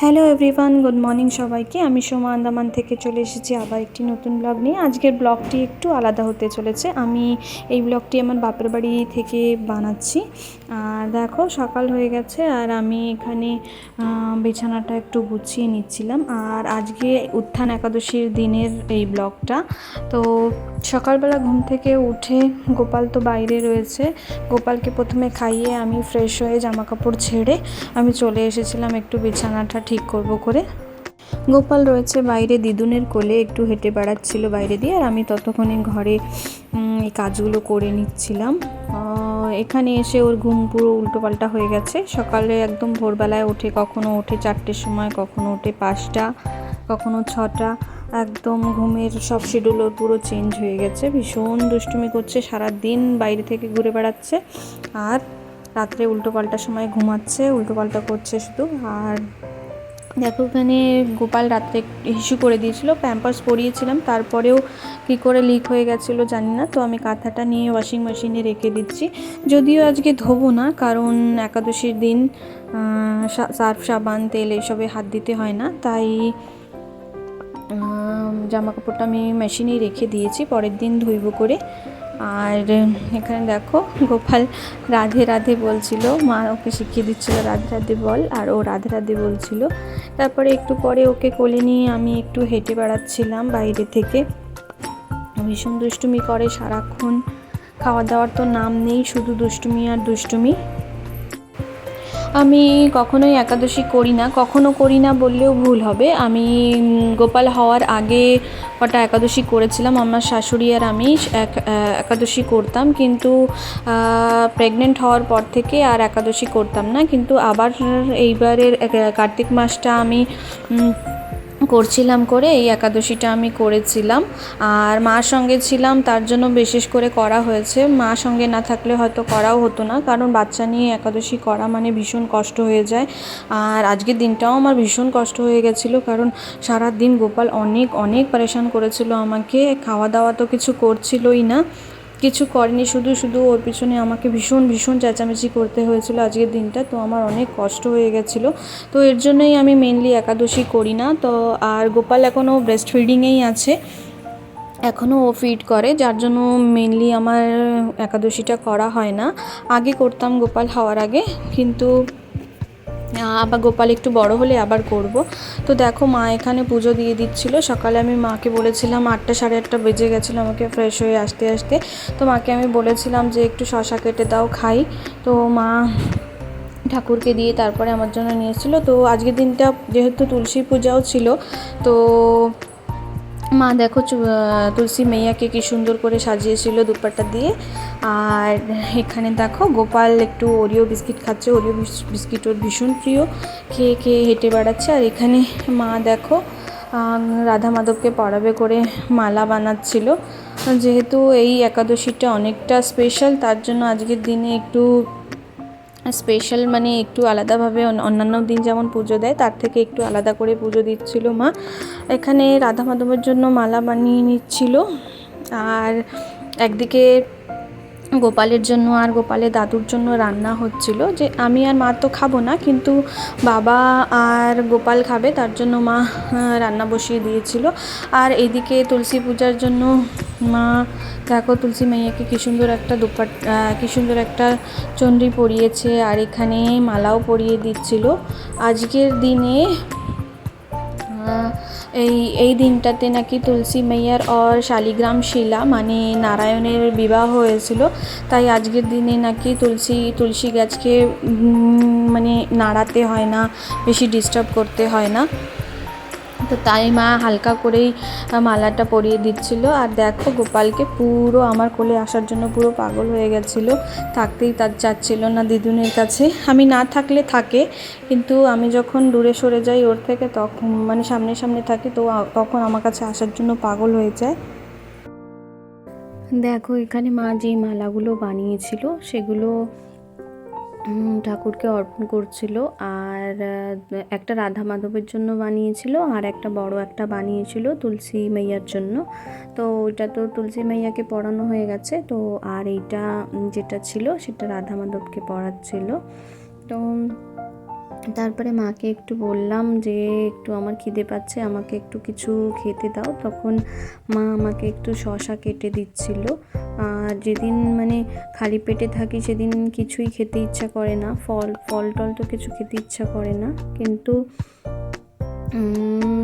Hello everyone, good morning সবাইকে। আমি সোমা আন্দামান থেকে চলে এসেছি আবার একটি নতুন ব্লগ নিয়ে। আজকের ব্লগটি একটু আলাদা হতে চলেছে। আমি এই ব্লগটি আমার বাপের বাড়ি থেকে বানাচ্ছি। আর দেখো, সকাল হয়ে গেছে আর আমি এখানে বিছানাটা একটু গুছিয়ে নিচ্ছিলাম। আর আজকে উত্থান একাদশীর দিনের এই ব্লগটা। তো সকালবেলা ঘুম থেকে উঠে গোপাল তো বাইরে রয়েছে। গোপালকে প্রথমে খাইয়ে আমি ফ্রেশ হয়ে জামা কাপড় ছেড়ে আমি চলে এসেছিলাম একটু বিছানাটা ঠিক করব করে। গোপাল রয়েছে বাইরে, দিদুনের কোলে একটু হেঁটে বেড়াচ্ছিল বাইরে দিয়ে আর আমি ততক্ষণে ঘরে এই কাজগুলো করে নিচ্ছিলাম। এখানে এসে ওর ঘুম পুরো উল্টোপাল্টা হয়ে গেছে। সকালে একদম ভোরবেলায় ওঠে, কখনো ওঠে চারটের সময়, কখনো ওঠে পাঁচটা, কখনো ছটা। একদম ঘুমের সব শিডিউল ওর পুরো চেঞ্জ হয়ে গেছে। ভীষণ দুষ্টুমি করছে সারা দিন বাইরে থেকে ঘুরে বেড়াচ্ছে আর রাত্রে উল্টোপাল্টা সময় ঘুমাচ্ছে, উল্টোপাল্টা করছে শুধু। আর দেখো ওখানে গোপাল রাত্রে হিসু করে দিয়েছিল প্যাম্পার্স পরিয়েছিলাম, তারপরেও কি করে লিক হয়ে গেছিল জানি না, তো আমি কাঁথাটা নিয়ে ওয়াশিং মেশিনে রেখে দিচ্ছি। যদিও আজকে ধোবো না, কারণ একাদশীর দিন সার্ফ, সাবান, তেল এসবে হাত দিতে হয় না, তাই জামা কাপড়টা আমি মেশিনেই রেখে দিয়েছি, পরের দিন ধুইব করে। আর এখানে দেখো গোপাল রাধে রাধে বলছিল, মা ওকে শিখিয়ে দিচ্ছিল রাধে রাধে বল, আর ও রাধে রাধে বলছিল। তারপরে একটু পরে ওকে কোলে নিয়ে আমি একটু হেঁটে বেড়াচ্ছিলাম বাইরে থেকে। ভীষণ দুষ্টুমি করে সারাক্ষণ। খাওয়া দাওয়ার তো নাম নেই, শুধু দুষ্টুমি আর দুষ্টুমি। আমি কখনোই একাদশী করি না, কখনো করি না বললেও ভুল হবে। আমি গোপাল হওয়ার আগে কটা একাদশী করেছিলাম, আমার শাশুড়ি আর আমি এক একাদশী করতাম। কিন্তু প্রেগনেন্ট হওয়ার পর থেকে আর একাদশী করতাম না। কিন্তু আবার এইবারের কার্তিক মাসটা আমি করছিলাম করে এই একাদশীটা আমি করেছিলাম। আর মার সঙ্গে ছিলাম, তার জন্য বিশেষ করে করা হয়েছে। মা সঙ্গে না থাকলে হয়তো করাও হতো না, কারণ বাচ্চা নিয়ে একাদশী করা মানে ভীষণ কষ্ট হয়ে যায়। আর আজকের দিনটাও আমার ভীষণ কষ্ট হয়ে গেছিল, কারণ সারা দিন গোপাল অনেক অনেক পরেশান করেছিল আমাকে। খাওয়া দাওয়া তো কিছু করছিলই না। কিছু করেনি, শুধু শুধু ওর পিছনে আমাকে ভীষণ ভীষণ চেঁচামেচি করতে হয়েছিল আজকের দিনটা। তো আমার অনেক কষ্ট হয়ে গেছিল। তো এর জন্যই আমি মেনলি একাদশী করি না। তো আর গোপাল এখনও ব্রেস্ট ফিডিংয়েই আছে। এখনও ও ফিড করে, যার জন্য মেনলি আমার একাদশীটা করা হয় না। আগে করতাম গোপাল হওয়ার আগে, কিন্তু আবার গোপাল একটু বড় হলে আবার করব। তো দেখো মা এখানে পুজো দিয়ে দিচ্ছিল। সকালে আমি মাকে বলেছিলাম আটটা সাড়ে আটটা বেজে গেছিল আমাকে ফ্রেশ হয়ে আসতে আসতে। তো মাকে আমি বলেছিলাম যে একটু শশা কেটে দাও, খাই। তো মা ঠাকুরকে দিয়ে তারপরে আমার জন্য নিয়েছিল তো আজকের দিনটা যেহেতু তুলসী পূজাও ছিল, তো মা দেখো তুলসী মেয়াকে কি সুন্দর করে সাজিয়েছিল দুপাট্টা দিয়ে। আর এখানে দেখো গোপাল একটু ওরিও বিস্কিট খাচ্ছে, ওরিও বিস- বিস্কিট ওর ভীষণ প্রিয়। খেয়ে খেয়ে হেঁটে বেড়াচ্ছে। আর এখানে মা দেখো রাধা মাধবকে পড়াবে করে মালা বানাচ্ছিল। যেহেতু এই একাদশীটা অনেকটা স্পেশাল তার জন্য আজকের দিনে একটু স্পেশাল মানে একটু আলাদাভাবে অন্যান্য দিন যেমন পুজো দেয়, তার থেকে একটু আলাদা করে পুজো দিচ্ছিল মা। এখানে রাধা মাধবের জন্য মালা বানিয়ে নিচ্ছিল। আর একদিকে গোপালের জন্য আর গোপালের দাদুর জন্য রান্না হচ্ছিল যে আমি আর মা তো খাব না, কিন্তু বাবা আর গোপাল খাবে, তার জন্য মা রান্না বসিয়ে দিয়েছিল। আর এদিকে তুলসী পূজার জন্য মা, দেখো তুলসী মাইয়াকে কী সুন্দর একটা দুপাট কী সুন্দর একটা চণ্ডী পরিয়েছে, আর এখানে মালাও পরিয়ে দিচ্ছিল। আজকের দিনে এই এই দিনটাতে নাকি তুলসী মেয়ার আর শালিগ্রাম শিলা মানে নারায়ণের বিবাহ হয়েছিল। তাই আজকের দিনে নাকি তুলসী তুলসী গাছকে মানে নাড়াতে হয় না, বেশি ডিস্টার্ব করতে হয় না। তো তাই মা হালকা করেই মালাটা পরিয়ে দিচ্ছিল। আর দেখো গোপালকে পুরো আমার কোলে আসার জন্য পুরো পাগল হয়ে গেছিল। থাকতেই তার চাচ্ছিল না দিদুনের কাছে। আমি না থাকলে থাকে, কিন্তু আমি যখন দূরে সরে যাই ওর থেকে তখন মানে সামনে সামনে থাকি, তো তখন আমার কাছে আসার জন্য পাগল হয়ে যায়। দেখো এখানে মা যেই মালাগুলো বানিয়েছিল, সেগুলো ঠাকুরকে অর্পণ করছিল আর একটা রাধা মাধবের জন্য বানিয়েছিল আর একটা বড় একটা বানিয়েছিল তুলসী মাইয়ার জন্য। তো ওইটা তো তুলসী মাইয়াকে পড়ানো হয়ে গেছে। তো আর এইটা যেটা ছিল সেটা রাধা মাধবকে পড়াচ্ছিল। তো তারপরে মাকে একটু বললাম যে, একটু আমার খিদে পাচ্ছে, আমাকে একটু কিছু খেতে দাও। তখন মা আমাকে একটু শশা কেটে দিচ্ছিল। আর যেদিন মানে খালি পেটে থাকি, সেদিন কিছুই খেতে ইচ্ছা করে না। ফল ফল টল তো কিছু খেতে ইচ্ছা করে না। কিন্তু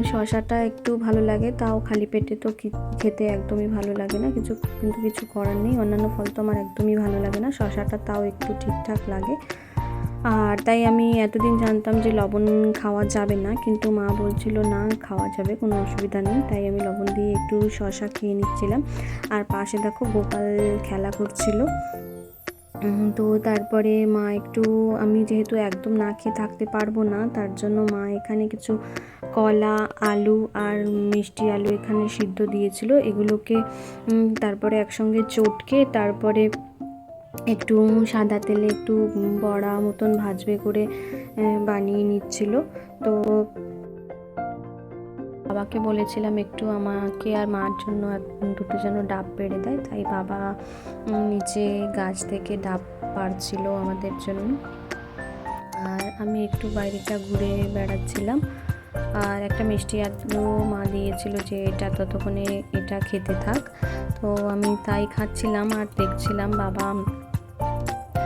শশাটা একটু ভালো লাগে, তাও খালি পেটে তো খেতে একদমই ভালো লাগে না। কিছু, কিন্তু কিছু করার নেই। অন্যান্য ফল তো আমার একদমই ভালো লাগে না। শশাটা তাও একটু ঠিকঠাক লাগে। আর তাই আমি এতদিন জানতাম যে লবণ খাওয়া যাবে না, কিন্তু মা বলছিল, না, খাওয়া যাবে, কোনো অসুবিধা নেই। তাই আমি লবণ দিয়ে একটু শশা খেয়ে নিচ্ছিলাম। আর পাশে দেখো গোপাল খেলা করছিল। তো তারপরে মা একটু, আমি যেহেতু একদম না খেয়ে থাকতে পারব না, তার জন্য মা এখানে কিছু কলা, আলু আর মিষ্টি আলু এখানে সিদ্ধ দিয়েছিল। এগুলোকে তারপরে একসঙ্গে চটকে, তারপরে একটু সাদা তেলে একটু বড়া মতন ভাজবে করে বানিয়ে নিচ্ছিল। তো বাবাকে বলেছিলাম একটু আমাকে আর মার জন্য দুটো যেন ডাব পেড়ে দেয়, তাই বাবা নিচে গাছ থেকে ডাব পাড়ছিল আমাদের জন্য। আর আমি একটু বাইরেটা ঘুরে বেড়াচ্ছিলাম। আর একটা মিষ্টি আলু মা দিয়েছিল যে এটা ততক্ষণে এটা খেতে থাক। তো আমি তাই খাচ্ছিলাম আর দেখছিলাম বাবা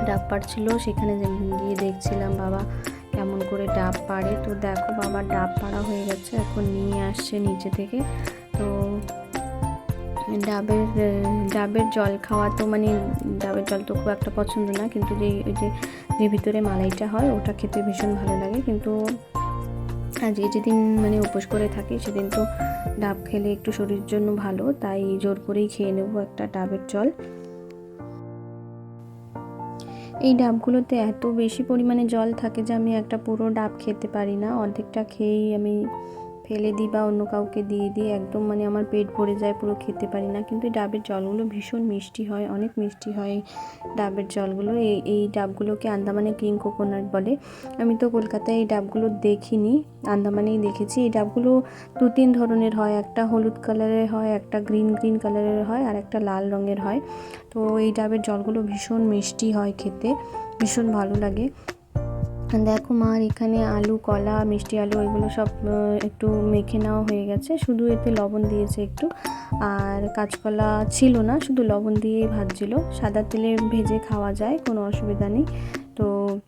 ডাব পাড়ছিল, সেখানে গিয়ে দেখছিলাম, বাবা কেমন করে ডাব পাড়ে। তো দেখো বাবা, ডাব পাড়া হয়ে গেছে, এখন নিয়ে আসছে নিচে থেকে। তো ডাবের ডাবের জল খাওয়া তো মানে ডাবের জল তো খুব একটা পছন্দ না, কিন্তু যে, ওই যে যে ভিতরে মালাইটা হয়, ওটা খেতে ভীষণ ভালো লাগে। কিন্তু আজকে যেদিন মানে উপোস করে থাকি, সেদিন তো ডাব খেলে একটু শরীরের জন্য ভালো, তাই জোর করেই খেয়ে নেব একটা ডাবের জল। এই ডাবগুলোতে এত বেশি পরিমাণে জল থাকে যে আমি একটা পুরো ডাব খেতে পারি না। অর্ধেকটা খেয়েই আমি ফেলে দিই বা অন্য কাউকে দিয়ে দিই, একদম মানে আমার পেট ভরে যায়, পুরো খেতে পারি না। কিন্তু এই ডাবের জলগুলো ভীষণ মিষ্টি হয়, অনেক মিষ্টি হয় ডাবের জলগুলো। এই এই ডাবগুলোকে আন্দামানে কিং কোকোনাট বলে। আমি তো কলকাতায় এই ডাবগুলো দেখিনি, আন্দামানেই দেখেছি। এই ডাবগুলো দু তিন ধরনের হয়, একটা হলুদ কালারের হয়, একটা গ্রিন গ্রিন কালারের হয়, আর একটা লাল রঙের হয়। তো এই ডাবের জলগুলো ভীষণ মিষ্টি হয় খেতে, ভীষণ ভালো লাগে। দেখো মার এখানে আলু, কলা, মিষ্টি আলু এগুলো সব একটু মেখে নেওয়া হয়ে গেছে। শুধু এতে লবণ দিয়েছে একটু। আর কাঁচকলা ছিল না, শুধু লবণ দিয়েই ভাজছিল। সাদা তেলে ভেজে খাওয়া যায়, কোনো অসুবিধা নেই। তো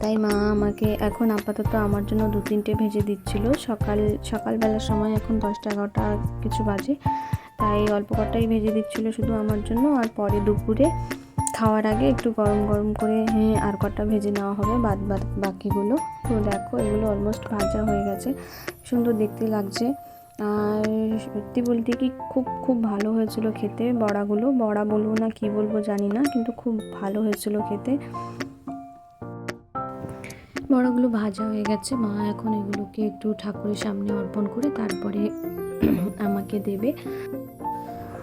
তাই মা আমাকে এখন আপাতত আমার জন্য দু তিনটে ভেজে দিচ্ছিল। সকাল, সকালবেলার সময় এখন দশটা এগারোটা কিছু বাজে। তাই অল্প কটাই ভেজে দিচ্ছিল শুধু আমার জন্য। আর পরে দুপুরে খাওয়ার আগে একটু গরম গরম করে হ্যাঁ আর কটা ভেজে নেওয়া হবে, বাদ বাদ বাকিগুলো। তো দেখো, এগুলো অলমোস্ট ভাজা হয়ে গেছে। সুন্দর দেখতে লাগছে। আর সত্যি বলতে কি, খুব খুব ভালো হয়েছিল খেতে বড়াগুলো। বড়া বলব না, কি বলব জানি না, কিন্তু খুব ভালো হয়েছিল খেতে। বড়াগুলো ভাজা হয়ে গেছে। মা এখন এগুলোকে একটু ঠাকুরের সামনে অর্পণ করে তারপরে আমাকে দেবে।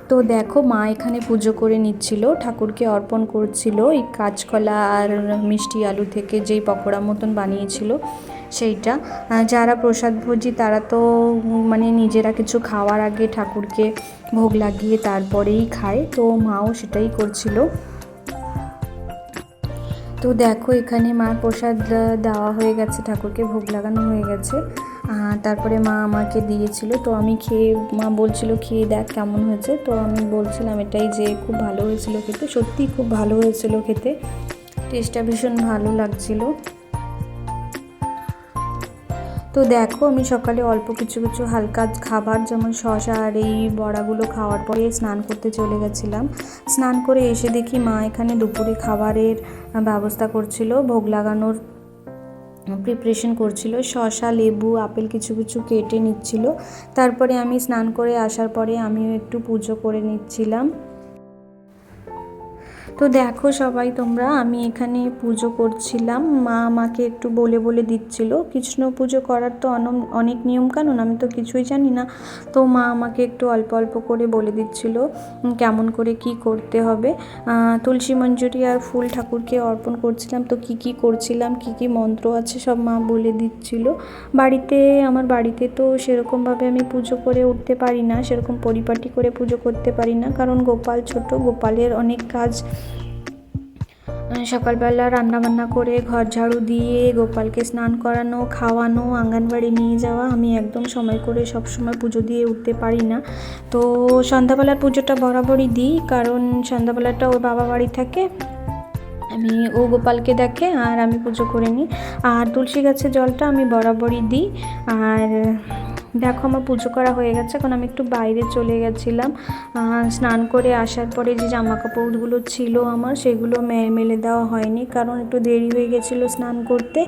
তো দেখো, মা এখানে পুজো করে নিচ্ছিল, ঠাকুরকে অর্পণ করছিল, এই কাঁচকলা আর মিষ্টি আলু থেকে যেই পকোড়া মতন বানিয়েছিল সেইটা। যারা প্রসাদভোজী তারা তো মানে নিজেরা কিছু খাওয়ার আগে ঠাকুরকে ভোগ লাগিয়ে তারপরেই খায়, তো মাও সেটাই করছিল। তো দেখো, এখানে মার প্রসাদ দেওয়া হয়ে গেছে, ঠাকুরকে ভোগ লাগানো হয়ে গেছে। তারপরে মা আমাকে দিয়েছিল। তো আমি খেয়ে, মা বলছিল, খেয়ে দেখ কেমন হয়েছে। তো আমি বলছিলাম এটাই যে খুব ভালো হয়েছিল খেতে, সত্যিই খুব ভালো হয়েছিল খেতে। টেস্টটা ভীষণ ভালো লাগছিল। তো দেখো, আমি সকালে অল্প কিছু কিছু হালকা খাবার, যেমন শশা আর এই বড়াগুলো খাওয়ার পরে স্নান করতে চলে গেছিলাম। স্নান করে এসে দেখি মা এখানে দুপুরে খাবারের ব্যবস্থা করছিল। ভোগ লাগানোর প্রিপারেশন করছিল, শসা, লেবু, আপেল কিছু কিছু কেটে নিচ্ছিল। তারপরে আমি স্নান করে আসার পরে আমিও একটু পুজো করে নিচ্ছিলাম। তো দেখো সবাই তোমরা, আমি এখানে পুজো করছিলাম। মা আমাকে একটু বলে বলে দিচ্ছিল। কৃষ্ণ পুজো করার তো অনেক নিয়মকানুন, আমি তো কিছুই জানি না। তো মা আমাকে একটু অল্প অল্প করে বলে দিচ্ছিল কেমন করে কি করতে হবে। তুলসী মঞ্জুরি আর ফুল ঠাকুরকে অর্পণ করছিলাম। তো কি কি করছিলাম, কি কি মন্ত্র আছে সব মা বলে দিচ্ছিল। বাড়িতে, আমার বাড়িতে তো সেরকমভাবে আমি পুজো করে উঠতে পারি না, সেরকম পরিপাটি করে পুজো করতে পারি না। কারণ গোপাল ছোট, গোপালের অনেক কাজ সকালবেলা রান্নাবান্না করে ঘর ঝাড়ু দিয়ে গোপালকে স্নান করানো, খাওয়ানো, আঙ্গনবাড়ি নিয়ে যাওয়া, আমি একদম সময় করে সব সময় পুজো দিয়ে উঠতে পারি না। তো সন্ধ্যাবেলার পুজোটা বরাবরই দিই, কারণ সন্ধ্যাবেলাটা ওর বাবা বাড়ি থাকে, আমি, ও গোপালকে দেখে আর আমি পুজো করে নিই। আর তুলসী গাছের জলটা আমি বরাবরই দিই, আর দেখো আমার পুজো করা হয়ে গেছে, এখন আমি একটু বাইরে চলে গেছিলাম। স্নান করে আসার পরে যে জামা কাপড়গুলো ছিল আমার, সেগুলো মেলে দেওয়া হয়নি, কারণ একটু দেরি হয়ে গেছিল স্নান করতে।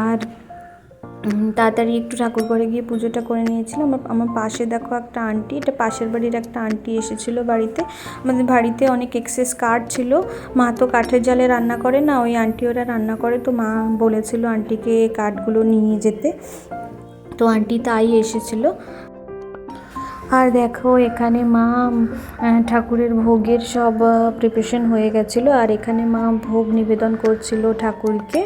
আর তাড়াতাড়ি একটু ঠাকুর ঘরে গিয়ে পুজোটা করে নিয়েছিলাম। আমার আমার পাশে দেখো একটা আন্টি, এটা পাশের বাড়ির একটা আন্টি এসেছিল বাড়িতে। আমাদের বাড়িতে অনেক এক্সেস কাঠ ছিল। মা তো কাঠের জালে রান্না করে না, ওই আন্টি ওরা রান্না করে, তো মা বলেছিল আন্টিকে কাঠগুলো নিয়ে যেতে। তো আন্টি তাই এসেছিল। আর দেখো, এখানে মা ঠাকুরের ভোগের সব প্রিপারেশন হয়ে গেছিল। আর এখানে মা ভোগ নিবেদন করছিল ঠাকুরকে।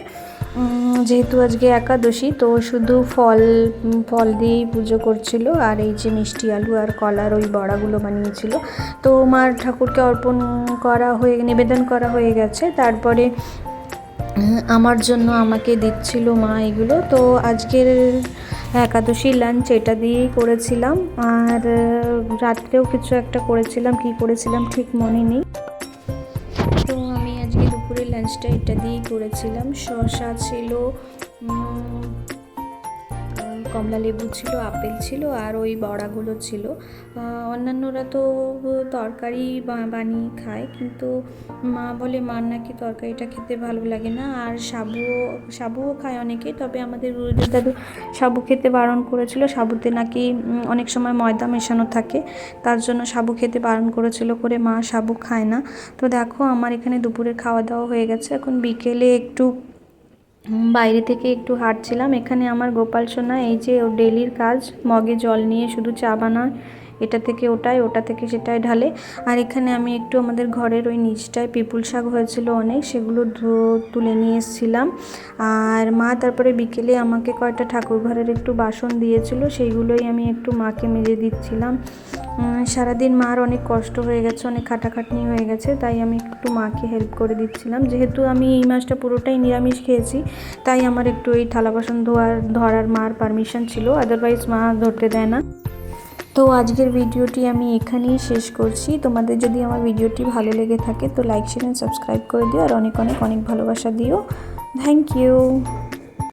যেহেতু আজকে একাদশী, তো শুধু ফল ফল দিয়েই পুজো করছিল। আর এই যে মিষ্টি আলু আর কলার ওই বড়াগুলো বানিয়েছিল। তো মার ঠাকুরকে অর্পণ করা হয়ে, নিবেদন করা হয়ে গেছে। তারপরে আমার জন্য আমাকে দিচ্ছিল মা এগুলো। তো আজকের একাদশী লাঞ্চ এটা দিয়েই করেছিলাম। আর রাত্রেও কিছু একটা করেছিলাম। কি করেছিলাম ঠিক মনে নেই। তো আমি আজকে দুপুরে লাঞ্চটা এটা দিয়েই করেছিলাম। শশা ছিল কমলা লেবু ছিল, আপেল ছিল আর ওই বড়াগুলো ছিল। অন্যান্যরা তো তরকারি বানিয়ে খায় কিন্তু মা বলে, মার নাকি তরকারিটা খেতে ভালো লাগে না। আর সাবুও সাবুও খায় অনেকে, তবে আমাদের গুরুদেব দাদু সাবু খেতে বারণ করেছিল। সাবুতে নাকি অনেক সময় ময়দা মেশানো থাকে, তার জন্য সাবু খেতে বারণ করেছিল করে মা সাবু খায় না। তো দেখো, আমার এখানে দুপুরের খাওয়া দাওয়া হয়ে গেছে। এখন বিকেলে একটু বাইরে থেকে একটু হাঁটছিলাম। এখানে আমার গোপাল সোনা, এই যে ও ডেলির কাজ, মগে জল নিয়ে শুধু চা বানায়। এটা থেকে ওটায় ওটা থেকে সেটাই ঢালে। আর এখানে আমি একটু আমাদের ঘরের ওই নিচটায় পিপুল শাক হয়েছিল অনেক, সেগুলো তুলে নিয়ে এসেছিলাম। আর মা তারপরে বিকেলে আমাকে কয়টা ঠাকুর ঘরের একটু বাসন দিয়েছিল, সেইগুলোই আমি একটু মাকে মেজে দিচ্ছিলাম। সারাদিন মার অনেক কষ্ট হয়ে গেছে, অনেক খাটাখাটনি হয়ে গেছে, তাই আমি একটু মাকে হেল্প করে দিচ্ছিলাম। যেহেতু আমি এই মাসটা পুরোটাই নিরামিষ খেয়েছি, তাই আমার একটু এই থালা বাসন ধোয়ার, ধরার মার পারমিশন ছিল আদারওয়াইজ মা ধরতে দেয় না। তো আজকের ভিডিওটি আমি এখানেই শেষ করছি। তোমাদের যদি আমার ভিডিওটি ভালো লেগে থাকে, তো লাইক শেয়ার সাবস্ক্রাইব করে দিও। আর অনেক অনেক অনেক ভালোবাসা দিও। Thank you